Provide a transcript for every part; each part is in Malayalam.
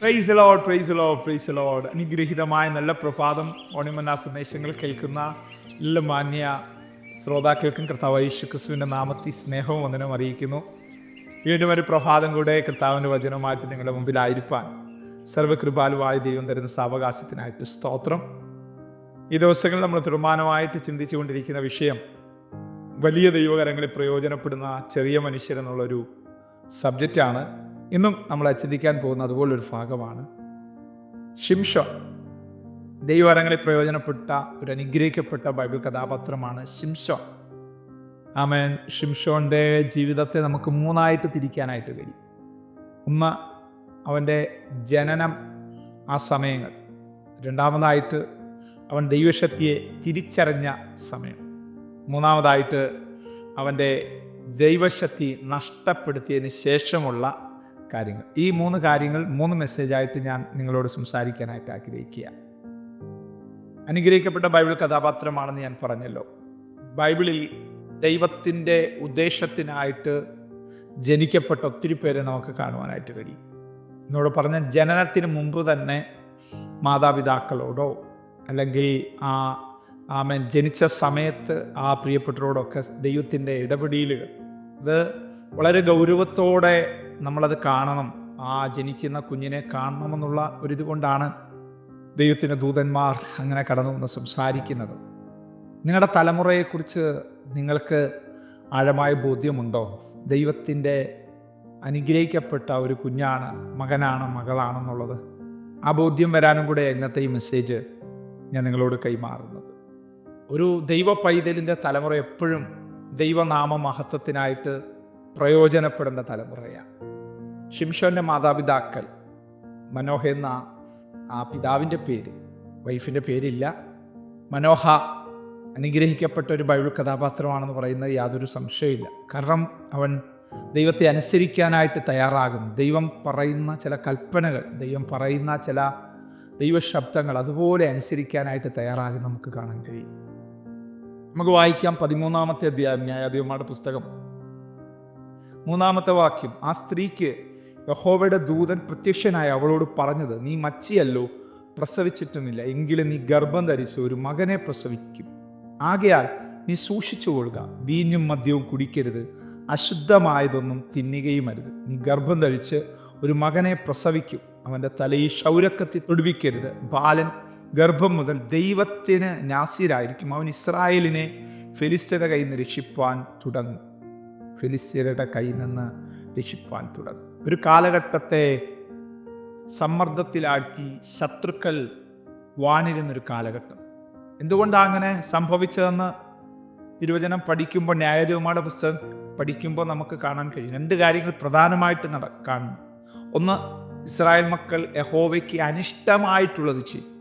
Praise Lord praise Lord praise Lord അനുഗ്രഹീതമായ നല്ല പ്രഭാതം ഓണിമന്ന സന്ദേശങ്ങൾ കേൾക്കുന്ന എല്ലാ മാന്യ ശ്രോതാക്കൾക്കും കർത്താവ് യേശു ക്രിസ്തുവിന്റെ നാമത്തിൽ സ്നേഹവും വന്ദനം അറിയിക്കുന്നു. വീണ്ടും ഒരു പ്രഭാതം കൂടെ കർത്താവിന്റെ വചനവുമായിട്ട് നിങ്ങളുടെ മുമ്പിലായിരിക്കാൻ സർവകൃപാലുവായ ദൈവം തരുന്ന സാവകാശത്തിനായിട്ട് സ്തോത്രം. ഈ ദിവസങ്ങളിൽ നമ്മൾ തീരുമാനമായിട്ട് ചിന്തിച്ചുകൊണ്ടിരിക്കുന്ന വിഷയം വലിയ ദൈവകരങ്ങളിൽ പ്രയോജനപ്പെടുന്ന ചെറിയ മനുഷ്യരെന്നുള്ളൊരു സബ്ജക്റ്റാണ്. ഇന്നും നമ്മൾ ചിന്തിക്കാൻ പോകുന്ന അതുപോലൊരു ഭാഗമാണ്. ഷിംഷോ ദൈവരങ്ങളിൽ പ്രയോജനപ്പെട്ട ഒരു അനുഗ്രഹിക്കപ്പെട്ട ബൈബിൾ കഥാപാത്രമാണ് ഷിംഷോ ആമേൻ. ഷിംഷോന്റെ ജീവിതത്തെ നമുക്ക് മൂന്നായിട്ട് തിരിക്കാനായിട്ട് കഴിയും. ഒന്ന് അവന്റെ ജനനം ആ സമയങ്ങൾ. രണ്ടാമതായിട്ട് അവൻ ദൈവശക്തിയെ തിരിച്ചറിഞ്ഞ സമയം. മൂന്നാമതായിട്ട് അവന്റെ ദൈവശക്തി നഷ്ടപ്പെടുത്തിയതിന് ശേഷമുള്ള കാര്യങ്ങൾ. ഈ മൂന്ന് കാര്യങ്ങൾ മൂന്ന് മെസ്സേജായിട്ട് ഞാൻ നിങ്ങളോട് സംസാരിക്കാനായിട്ട് ആഗ്രഹിക്കുക അനുഗ്രഹിക്കപ്പെട്ട ബൈബിൾ കഥാപാത്രമാണെന്ന് ഞാൻ പറഞ്ഞല്ലോ. ബൈബിളിൽ ദൈവത്തിന്റെ ഉദ്ദേശത്തിനായിട്ട് ജനിക്കപ്പെട്ട ഒത്തിരി പേരെ നമുക്ക് കാണുവാനായിട്ട് കഴിയും. എന്നോട് പറഞ്ഞ ജനനത്തിന് മുമ്പ് തന്നെ മാതാപിതാക്കളോടോ അല്ലെങ്കിൽ ആ ആമൻ ജനിച്ച സമയത്ത് ആ പ്രിയപ്പെട്ടവരോടൊക്കെ ദൈവത്തിന്റെ ഇടപെടലുകൾ. അത് വളരെ ഗൗരവത്തോടെ നമ്മളത് കാണണം. ആ ജനിക്കുന്ന കുഞ്ഞിനെ കാണണമെന്നുള്ള ഒരിത് കൊണ്ടാണ് ദൈവത്തിന്റെ ദൂതന്മാർ അങ്ങനെ കടന്നു വന്ന് സംസാരിക്കുന്നത്. നിങ്ങളുടെ തലമുറയെക്കുറിച്ച് നിങ്ങൾക്ക് ആഴമായ ബോധ്യമുണ്ടോ? ദൈവത്തിന്റെ അനുഗ്രഹിക്കപ്പെട്ട ഒരു കുഞ്ഞാണ് മകനാണ് മകളാണെന്നുള്ളത്. ആ ബോധ്യം വരാനും കൂടെ ഇന്നത്തെ ഈ മെസ്സേജ് ഞാൻ നിങ്ങളോട് കൈമാറുന്നത്. ഒരു ദൈവ പൈതലിന്റെ തലമുറ എപ്പോഴും ദൈവനാമ മഹത്വത്തിനായിട്ട് പ്രയോജനപ്പെടേണ്ട തലമുറയാണ്. ഷിംഷോന്റെ മാതാപിതാക്കൾ. മനോഹ എന്ന ആ പിതാവിന്റെ പേര്. വൈഫിന്റെ പേരില്ല. മനോഹ അനുഗ്രഹിക്കപ്പെട്ട ഒരു ബൈബിൾ കഥാപാത്രമാണെന്ന് പറയുന്നത് യാതൊരു സംശയമില്ല കാരണം അവൻ ദൈവത്തെ അനുസരിക്കാനായിട്ട് തയ്യാറാകുന്നു. ദൈവം പറയുന്ന ചില കൽപ്പനകൾ ദൈവം പറയുന്ന ചില ദൈവശബ്ദങ്ങൾ അതുപോലെ അനുസരിക്കാനായിട്ട് തയ്യാറാകും നമുക്ക് കാണാൻ കഴിയും. നമുക്ക് വായിക്കാം പതിമൂന്നാമത്തെ അധ്യായം ന്യായാധിപന്മാരുടെ പുസ്തകം. മൂന്നാമത്തെ വാക്യം ആ സ്ത്രീക്ക് യഹോവയുടെ ദൂതൻ പ്രത്യക്ഷനായി അവളോട് പറഞ്ഞത് നീ മച്ചിയല്ലോ പ്രസവിച്ചിട്ടുമില്ല. എങ്കിലും നീ ഗർഭം ധരിച്ച് ഒരു മകനെ പ്രസവിക്കും. ആകയാൽ നീ സൂക്ഷിച്ചു കൊള്ളുക. വീഞ്ഞും മദ്യവും കുടിക്കരുത്. അശുദ്ധമായതൊന്നും തിന്നുകയും അരുത് നീ ഗർഭം ധരിച്ച് ഒരു മകനെ പ്രസവിക്കും. അവന്റെ തലയിൽ ക്ഷൗരക്കത്തി തൊടുവിക്കരുത്. ബാലൻ ഗർഭം മുതൽ ദൈവത്തിന് നാസിരായിരിക്കും. അവൻ ഇസ്രായേലിനെ ഫെലിസ്തരുടെ കയ്യിൽ നിന്ന് രക്ഷിപ്പാൻ തുടങ്ങും. ഫെലിസ്തരുടെ കയ്യിൽ നിന്ന് രക്ഷിപ്പാൻ തുടങ്ങി. ഒരു കാലഘട്ടത്തെ സമ്മർദ്ദത്തിലാഴ്ത്തി ശത്രുക്കൾ വാണിരുന്നൊരു കാലഘട്ടം. എന്തുകൊണ്ടാണ് അങ്ങനെ സംഭവിച്ചതെന്ന് തിരുവചനം പഠിക്കുമ്പോൾ ന്യായാധിപന്മാരുടെ പുസ്തകം പഠിക്കുമ്പോൾ നമുക്ക് കാണാൻ കഴിയും. രണ്ട് കാര്യങ്ങൾ പ്രധാനമായിട്ട് നട കാണുന്നു. ഒന്ന് ഇസ്രായേൽ മക്കൾ യഹോവയ്ക്ക് അനിഷ്ടമായിട്ടുള്ളത് ചെയ്യും.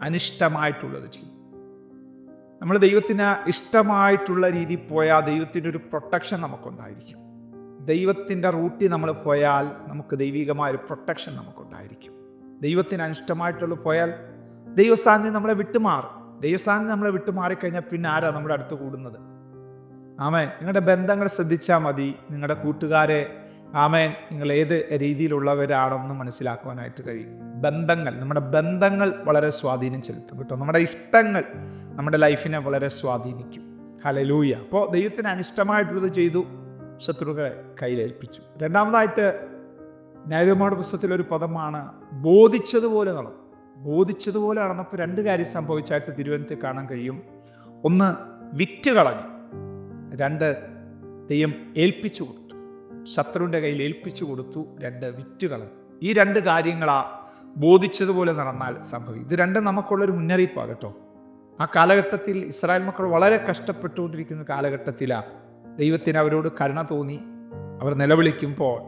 അനിഷ്ടമായിട്ടുള്ളത് ചെയ്യും. നമ്മൾ ദൈവത്തിന് ഇഷ്ടമായിട്ടുള്ള രീതിയിൽ പോയാൽ ദൈവത്തിന്റെ ഒരു പ്രൊട്ടക്ഷൻ നമുക്കുണ്ടായിരിക്കും. ദൈവത്തിന്റെ റൂട്ടിൽ നമ്മൾ പോയാൽ നമുക്ക് ദൈവികമായ ഒരു പ്രൊട്ടക്ഷൻ നമുക്കുണ്ടായിരിക്കും. ദൈവത്തിന് അനിഷ്ടമായിട്ടുള്ള പോയാൽ ദൈവസാന്നിധ്യം നമ്മളെ വിട്ടുമാറും. ദൈവസാന്നിധ്യം നമ്മളെ വിട്ടുമാറിക്കഴിഞ്ഞാൽ പിന്നെ ആരാ നമ്മുടെ അടുത്ത് കൂടുന്നത്? ആമേൻ. നിങ്ങളുടെ ബന്ധങ്ങൾ ശ്രദ്ധിച്ചാൽ മതി. നിങ്ങളുടെ കൂട്ടുകാരെ ആമേൻ നിങ്ങൾ ഏത് രീതിയിലുള്ളവരാണെന്ന് മനസ്സിലാക്കുവാനായിട്ട് കഴിയും. ബന്ധങ്ങൾ നമ്മുടെ ബന്ധങ്ങൾ വളരെ സ്വാധീനം ചെലുത്തും കേട്ടോ. നമ്മുടെ ഇഷ്ടങ്ങൾ നമ്മുടെ ലൈഫിനെ വളരെ സ്വാധീനിക്കും. ഹലലൂയ അപ്പോൾ ദൈവത്തിന് അനിഷ്ടമായിട്ടുള്ളത് ചെയ്തു. ശത്രുക്കളെ കയ്യിലേൽപ്പിച്ചു. രണ്ടാമതായിട്ട് ന്യായതയുടെ പുസ്തകത്തിൽ ഒരു പദമാണ് ബോധിച്ചതുപോലെ നടന്നു. ബോധിച്ചതുപോലെ നടന്നപ്പോൾ രണ്ട് കാര്യം സംഭവിച്ചായിട്ട് തിരുവനന്തപുരത്ത് കാണാൻ കഴിയും. ഒന്ന് വിറ്റ് കളഞ്ഞു. രണ്ട് തെയ്യം ഏൽപ്പിച്ചു കൊടുത്തു. ശത്രുവിന്റെ കയ്യിൽ ഏൽപ്പിച്ചു കൊടുത്തു. രണ്ട് വിറ്റ് കളഞ്ഞു. ഈ രണ്ട് കാര്യങ്ങളാ ബോധിച്ചതുപോലെ നടന്നാൽ സംഭവിക്കും. ഇത് രണ്ടും നമുക്കുള്ളൊരു മുന്നറിയിപ്പാണ് കേട്ടോ. ആ കാലഘട്ടത്തിൽ ഇസ്രായേൽ മക്കൾ വളരെ കഷ്ടപ്പെട്ടുകൊണ്ടിരിക്കുന്ന കാലഘട്ടത്തിലാണ് ദൈവത്തിന് അവരോട് കരുണ തോന്നി. അവർ നിലവിളിക്കുമ്പോൾ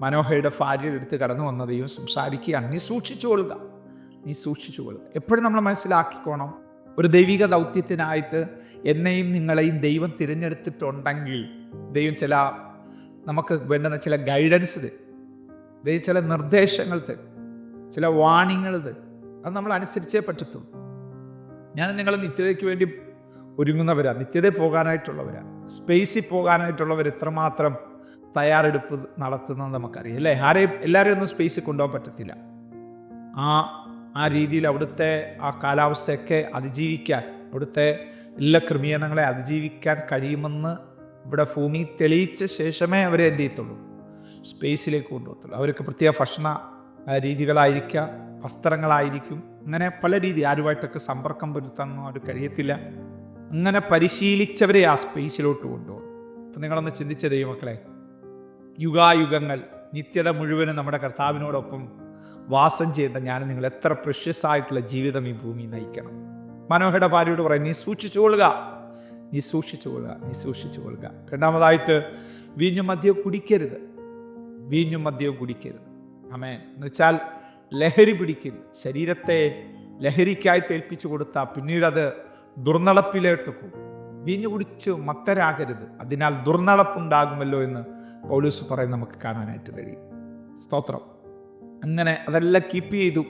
മനോഹയുടെ ഭാര്യയുടെ എടുത്ത് കടന്നു വന്ന ദൈവം സംസാരിക്കുകയാണ് നീ സൂക്ഷിച്ചു കൊള്ളുക നീ സൂക്ഷിച്ചു കൊള്ളുക. എപ്പോഴും നമ്മൾ മനസ്സിലാക്കിക്കോണം ഒരു ദൈവിക ദൗത്യത്തിനായിട്ട് എന്നെയും നിങ്ങളെയും ദൈവം തിരഞ്ഞെടുത്തിട്ടുണ്ടെങ്കിൽ ദൈവം ചില നമുക്ക് വേണ്ടുന്ന ചില ഗൈഡൻസ് ദൈവം ചില നിർദ്ദേശങ്ങൾ ചില വാണിങ്ങൾ അത് നമ്മൾ അനുസരിച്ചേ പറ്റത്തുള്ളൂ. ഞാൻ നിങ്ങൾ നിത്യതയ്ക്ക് വേണ്ടി ഒരുങ്ങുന്നവരാണ് നിത്യതയിൽ പോകാനായിട്ടുള്ളവരാണ് സ്പേസിൽ പോകാനായിട്ടുള്ളവർ എത്രമാത്രം തയ്യാറെടുപ്പ് നടത്തുന്നത് നമുക്കറിയാം അല്ലേ? ആരെയും എല്ലാവരെയും ഒന്നും സ്പേസിൽ കൊണ്ടുപോകാൻ പറ്റത്തില്ല. ആ ആ രീതിയിൽ അവിടുത്തെ ആ കാലാവസ്ഥയൊക്കെ അതിജീവിക്കാൻ അവിടുത്തെ എല്ലാ ക്രമീകരണങ്ങളെ അതിജീവിക്കാൻ കഴിയുമെന്ന് ഇവിടെ ഭൂമി തെളിയിച്ച ശേഷമേ അവരെ എന്ത് ചെയ്യത്തുള്ളൂ? സ്പേസിലേക്ക് കൊണ്ടുപോകത്തുള്ളൂ. അവർക്ക് പ്രത്യേക ഭക്ഷണ രീതികളായിരിക്കാം വസ്ത്രങ്ങളായിരിക്കും അങ്ങനെ പല രീതി ആരുമായിട്ടൊക്കെ സമ്പർക്കം പുലർത്താനൊന്നും അവർ കഴിയത്തില്ല. അങ്ങനെ പരിശീലിച്ചവരെ ആ സ്പേസിലോട്ട് കൊണ്ടുപോകും. അപ്പം നിങ്ങളൊന്ന് ചിന്തിച്ച ദൈവമക്കളെ യുഗായുഗങ്ങൾ നിത്യത മുഴുവനും നമ്മുടെ കർത്താവിനോടൊപ്പം വാസം ചെയ്യുന്ന ഞാൻ നിങ്ങൾ എത്ര പ്രഷ്യസ് ആയിട്ടുള്ള ജീവിതം ഈ ഭൂമി നയിക്കണം. മനോഹരുടെ ഭാര്യയോട് പറയും നീ സൂക്ഷിച്ചു കൊള്ളുക നീ സൂക്ഷിച്ചു കൊള്ളുക നീ സൂക്ഷിച്ചു കൊള്ളുക. രണ്ടാമതായിട്ട് വീഞ്ഞു മദ്യവും കുടിക്കരുത് വീഞ്ഞു മദ്യവും കുടിക്കരുത്. അമേ എന്ന് വെച്ചാൽ ലഹരി പിടിക്കരുത്. ശരീരത്തെ ലഹരിക്കായി തേൽപ്പിച്ചു കൊടുത്താൽ പിന്നീട് അത് ദുർനടപ്പിലോട്ട് വീഞ്ഞു കുടിച്ച് മത്തരാകരുത്. അതിനാൽ ദുർനടപ്പുണ്ടാകുമല്ലോ എന്ന് പൗലൂസ് പറയും നമുക്ക് കാണാനായിട്ട് കഴിയും. സ്തോത്രം. അങ്ങനെ അതെല്ലാം കീപ്പ് ചെയ്തു.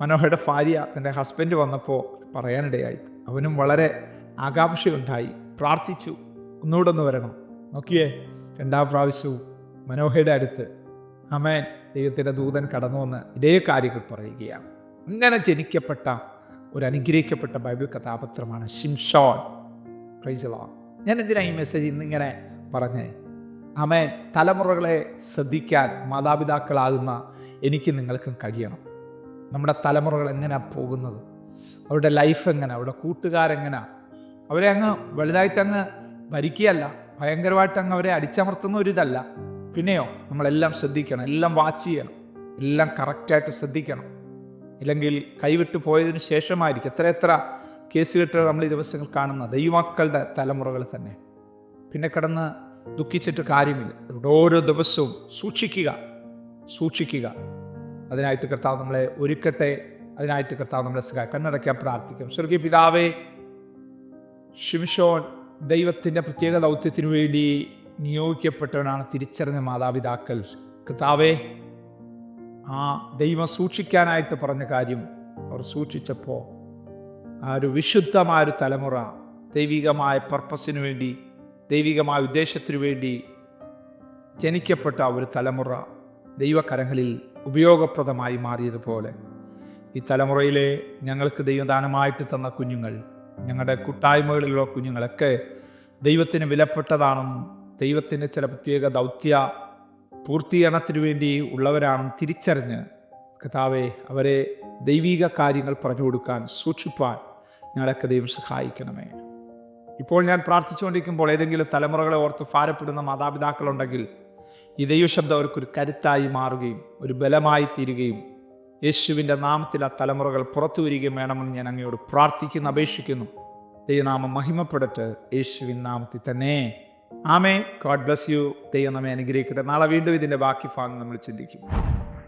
മനോഹരുടെ ഭാര്യ തന്റെ ഹസ്ബൻഡ് വന്നപ്പോൾ പറയാനിടയായി. അവനും വളരെ ആകാംക്ഷയുണ്ടായി. പ്രാർത്ഥിച്ചു. ഒന്നുകൂടെ ഒന്ന് വരണം. നോക്കിയേ രണ്ടാം പ്രാവശ്യവും മനോഹയുടെ അടുത്ത് അമേൻ ദൈവത്തിന്റെ ദൂതൻ കടന്നു വന്ന് ഇതേ കാര്യങ്ങൾ പറയുകയാണ്. അങ്ങനെ ജനിക്കപ്പെട്ട ഒരു അനുഗ്രഹിക്കപ്പെട്ട ബൈബിൾ കഥാപാത്രമാണ് ഷിംഷോൺ പ്രൈസലോ ഞാൻ എന്തിനാണ് ഈ മെസ്സേജ് ഇന്നിങ്ങനെ പറഞ്ഞേ? അമ്മ തലമുറകളെ ശ്രദ്ധിക്കാൻ മാതാപിതാക്കളാകുന്ന എനിക്ക് നിങ്ങൾക്കും കഴിയണം. നമ്മുടെ തലമുറകൾ എങ്ങനെയാണ് പോകുന്നത്? അവരുടെ ലൈഫ് എങ്ങനെ അവരുടെ കൂട്ടുകാരെങ്ങനെ അവരെ അങ്ങ് വലുതായിട്ട് അങ്ങ് ഭരിക്കുകയല്ല. ഭയങ്കരമായിട്ട് അങ്ങ് അവരെ അടിച്ചമർത്തുന്ന ഒരിതല്ല പിന്നെയോ നമ്മളെല്ലാം ശ്രദ്ധിക്കണം. എല്ലാം വാച്ച് ചെയ്യണം. എല്ലാം കറക്റ്റായിട്ട് ശ്രദ്ധിക്കണം. ഇല്ലെങ്കിൽ കൈവിട്ടു പോയതിനു ശേഷമായിരിക്കും. എത്ര എത്ര കേസ് കെട്ടുകൾ നമ്മൾ ഈ ദിവസങ്ങൾ കാണുന്ന ദൈവമക്കളുടെ തലമുറകൾ തന്നെ. പിന്നെ കിടന്ന് ദുഃഖിച്ചിട്ട് കാര്യമില്ല. ഓരോ ദിവസവും സൂക്ഷിക്കുക സൂക്ഷിക്കുക. അതിനായിട്ട് കർത്താവ് നമ്മളെ ഒരുക്കട്ടെ. അതിനായിട്ട് കർത്താവ് നമ്മളെ സഹായം കണ്ണടയ്ക്കാൻ പ്രാർത്ഥിക്കും. സ്വർഗീയ പിതാവേ ഷിംഷോൻ ദൈവത്തിന്റെ പ്രത്യേക ദൗത്യത്തിനു വേണ്ടി നിയോഗിക്കപ്പെട്ടവനാണ് തിരിച്ചറിഞ്ഞ മാതാപിതാക്കൾ. കർത്താവേ ആ ദൈവം സൂക്ഷിക്കാനായിട്ട് പറഞ്ഞ കാര്യം അവർ സൂക്ഷിച്ചപ്പോൾ ആ ഒരു വിശുദ്ധമായ ഒരു തലമുറ ദൈവികമായ പർപ്പസിനു വേണ്ടി ദൈവികമായ ഉദ്ദേശത്തിനു വേണ്ടി ജനിക്കപ്പെട്ട ഒരു തലമുറ ദൈവകരങ്ങളിൽ ഉപയോഗപ്രദമായി മാറിയതുപോലെ. ഈ തലമുറയിലെ ഞങ്ങൾക്ക് ദൈവദാനമായിട്ട് തന്ന കുഞ്ഞുങ്ങൾ ഞങ്ങളുടെ കൂട്ടായ്മകളിലുള്ള കുഞ്ഞുങ്ങളൊക്കെ ദൈവത്തിന് വിലപ്പെട്ടതാണെന്നും ദൈവത്തിന്റെ ചില പ്രത്യേക ദൗത്യ പൂർത്തീകരണത്തിന് വേണ്ടി ഉള്ളവരാണ് തിരിച്ചറിഞ്ഞ് കഥാവെ അവരെ ദൈവിക കാര്യങ്ങൾ പറഞ്ഞു കൊടുക്കാൻ സൂക്ഷിപ്പാൻ ഞങ്ങളൊക്കെ ദൈവം സഹായിക്കണമേ. ഇപ്പോൾ ഞാൻ പ്രാർത്ഥിച്ചുകൊണ്ടിരിക്കുമ്പോൾ ഏതെങ്കിലും തലമുറകളെ ഓർത്ത് ഭാരപ്പെടുന്ന മാതാപിതാക്കളുണ്ടെങ്കിൽ ഈ ദൈവശബ്ദം അവർക്കൊരു കരുത്തായി മാറുകയും ഒരു ബലമായി തീരുകയും യേശുവിന്റെ നാമത്തിൽ ആ തലമുറകൾ പുറത്തു വരികയും വേണമെന്ന് ഞാൻ അങ്ങയോട് പ്രാർത്ഥിക്കുന്നു അപേക്ഷിക്കുന്നു. ദൈവനാമം മഹിമപ്പെടട്ട്. യേശുവിൻ നാമത്തിൽ തന്നെ. ആമേ ഗോഡ് ബ്ലസ് യു ദൈവം നമ്മെ അനുഗ്രഹിക്കട്ടെ. നാളെ വീണ്ടും ഇതിന്റെ ബാക്കി ഭാഗം നമ്മൾ ചിന്തിക്കും.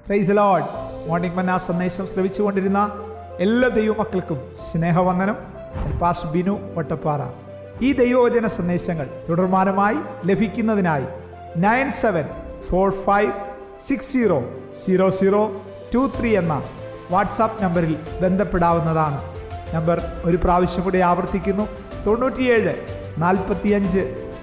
പ്രൈസ് ലോഡ് മോർണിംഗ് മന്ന സന്ദേശം ശ്രവിച്ചുകൊണ്ടിരുന്ന എല്ലാ ദൈവമക്കൾക്കും സ്നേഹവന്ദനം. പാസ് ബിനു വട്ടപ്പാറ. ഈ ദൈവവചന സന്ദേശങ്ങൾ തുടർമാനമായി ലഭിക്കുന്നതിനായി nine seven four five six zero zero zero two three എന്ന വാട്സാപ്പ് നമ്പറിൽ ബന്ധപ്പെടാവുന്നതാണ്. നമ്പർ ഒരു പ്രാവശ്യം കൂടി ആവർത്തിക്കുന്നു. തൊണ്ണൂറ്റിയേഴ് നാൽപ്പത്തിയഞ്ച്